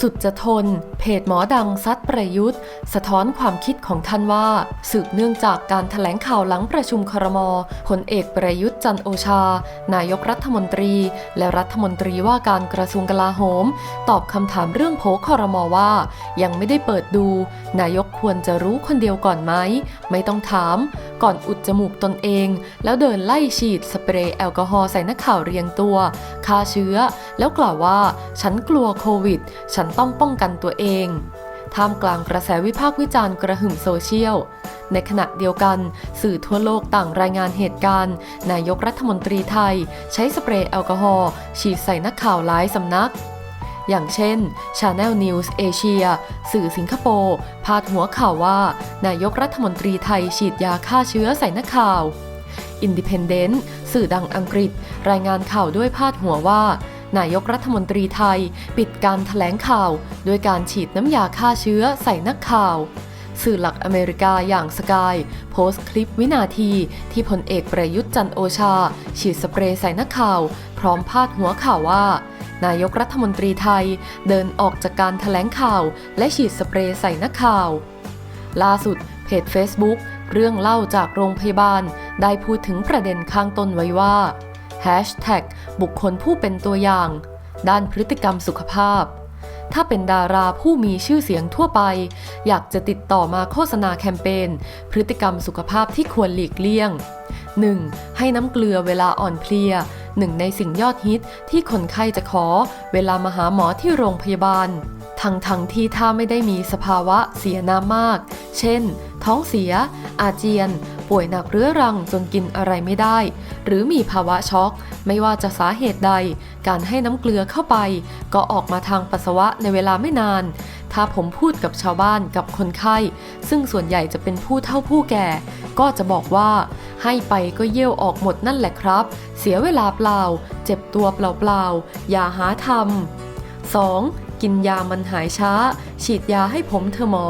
สุดจะทน เพจหมอดังซัดประยุทธ์ สะท้อนความคิดของท่านว่า สืบเนื่องจากการถแถลงข่าวหลังประชุมครมพลเอกประยุทธ์จันโอชา นายกรัฐมนตรี และรัฐมนตรีว่าการกระทรวงกลาโหม ตอบคำถามเรื่องโผครมว่า ยังไม่ได้เปิดดู นายกควรจะรู้คนเดียวก่อนไหม ไม่ต้องถาม ก่อนอุดจมูกตนเอง แล้วเดินไล่ฉีดสเปรย์แอลกอฮอล์ใส่นักข่าวเรียงตัวฆ่าเชื้อ แล้วกล่าวว่า ฉันกลัวโควิด ฉันต้องป้องกันตัวเองท่ามกลางกระแสวิพากษ์วิจารณ์กระหึ่มโซเชียล ในขณะเดียวกันสื่อทั่วโลกต่างรายงานเหตุการณ์ นายกรัฐมนตรีไทย ใช้สเปรย์แอลกอฮอล์ฉีดใส่นักข่าวหลายสำนัก อย่างเช่น Channel News Asia สื่อสิงคโปร์พาดหัวข่าวว่า นายกรัฐมนตรีไทยฉีดยาฆ่าเชื้อใส่นักข่าว Independent สื่อดังอังกฤษ รายงานข่าวด้วยพาดหัวว่า นายกรัฐมนตรีไทย ปิดการถแถลงข่าวด้วยการฉีดน้ำยาฆ่าเชื้อใส่นักข่าว สื่อหลักอเมริกาอย่างสกายโพสต์คลิปวินาที ที่พลเอกประยุทธ์จันโอชา ฉีดสเปรย์ใส่นักข่าว พร้อมพาดหัวข่าวว่านายกรัฐมนตรีไทยเดินออกจากการถแถลงข่าว และฉีดสเปรย์ใส่นักข่าว ล่าสุดเพจ Facebook เรื่องเล่าจากโรงพยาบาล ได้พูดถึงประเด็นข้างต้นไว้ว่า Hashtag บุคคลผู้เป็นตัวอย่าง ด้านพฤติกรรมสุขภาพ ถ้าเป็นดาราผู้มีชื่อเสียงทั่วไป อยากจะติดต่อมาโฆษณาแคมเปญพฤติกรรมสุขภาพที่ควรหลีกเลี่ยง 1. ให้น้ำเกลือเวลาอ่อนเพลียหนึ่งในสิ่งยอดฮิตที่คนไข้จะขอเวลามาหาหมอที่โรงพยาบาล ทั้งทั้งที่ถ้าไม่ได้มีสภาวะเสียน้ำมาก เช่น ท้องเสีย อาเจียน ป่วยหนักเรื้อรังจนกินอะไรไม่ได้ หรือมีภาวะช็อก ไม่ว่าจะสาเหตุใด การให้น้ำเกลือเข้าไป ก็ออกมาทางปัสสาวะในเวลาไม่นาน ถ้าผมพูดกับชาวบ้านกับคนไข้ ซึ่งส่วนใหญ่จะเป็นผู้เฒ่าผู้แก่ ก็จะบอกว่า ให้ไปก็เยี่ยวออกหมดนั่นแหละครับ เสียเวลาเปล่า เจ็บตัวเปล่าๆอย่าหาทำ 2. กินยามันหายช้า ฉีดยาให้ผมเธอหมอ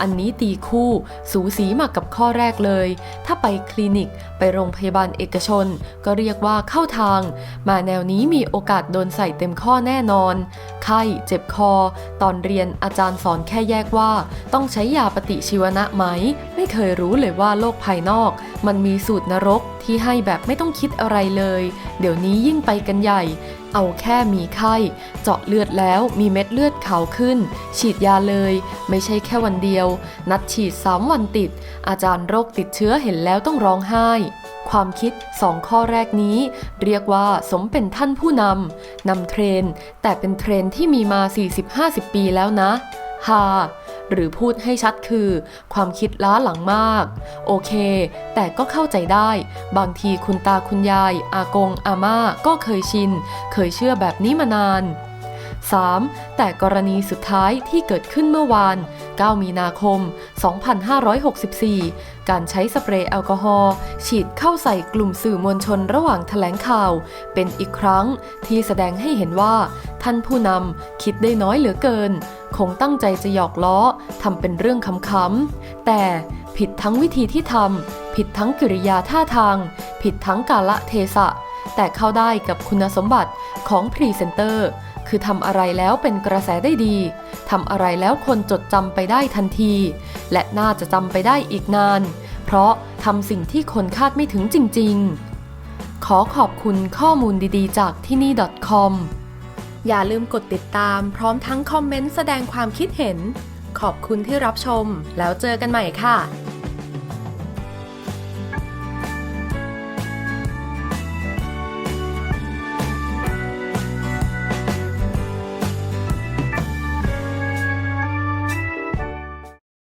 อันนี้ตีคู่ สูสีมากกับข้อแรกเลย ถ้าไปคลินิกไปโรงพยาบาลเอกชน ก็เรียกว่าเข้าทาง มาแนวนี้มีโอกาสโดนใส่เต็มข้อแน่นอน ไข้ เจ็บคอ ตอนเรียนอาจารย์สอนแค่แยกว่า ต้องใช้ยาปฏิชีวนะไหม ไม่เคยรู้เลยว่าโลกภายนอก มันมีสูตรนรกที่ให้แบบไม่ต้องคิดอะไรเลย เดี๋ยวนี้ยิ่งไปกันใหญ่ เอาแค่มีไข้ เจาะเลือดแล้วมีเม็ดเลือดขาวขึ้น ฉีดยาเลย ไม่ใช่แค่วันเดียว นัดฉีดสามวันติด อาจารย์โรคติดเชื้อเห็นแล้วต้องร้องไห้ ความคิดสองข้อแรกนี้ เรียกว่าสมเป็นท่านผู้นำนำเทรน แต่เป็นเทรนที่มีมา 40-50 ปีแล้วนะฮาหรือพูดให้ชัดคือ ความคิดล้าหลังมาก โอเค แต่ก็เข้าใจได้ บางทีคุณตาคุณยาย อากงอาม่าก็เคยชิน เคยเชื่อแบบนี้มานาน 3. แต่กรณีสุดท้ายที่เกิดขึ้นเมื่อวาน 9 มีนาคม 2564 การใช้สเปรย์แอลกอฮอล์ฉีดเข้าใส่กลุ่มสื่อมวลชนระหว่างแถลงข่าว เป็นอีกครั้งที่แสดงให้เห็นว่า ท่านผู้นำคิดได้น้อยเหลือเกิน คงตั้งใจจะหยอกล้อทำเป็นเรื่องขำๆแต่ผิดทั้งวิธีที่ทำผิดทั้งกิริยาท่าทาง ผิดทั้งกาละเทศะ แต่เข้าได้กับคุณสมบัติของพรีเซนเตอร์ คือทำอะไรแล้วเป็นกระแสได้ดี ทำอะไรแล้วคนจดจำไปได้ทันที และน่าจะจำไปได้อีกนาน เพราะทำสิ่งที่คนคาดไม่ถึงจริง ๆ ขอขอบคุณข้อมูลดีๆ จากที่นี่ .com อย่าลืมกดติดตามพร้อมทั้งคอมเมนต์แสดงความคิดเห็น ขอบคุณที่รับชม แล้วเจอกันใหม่ค่ะ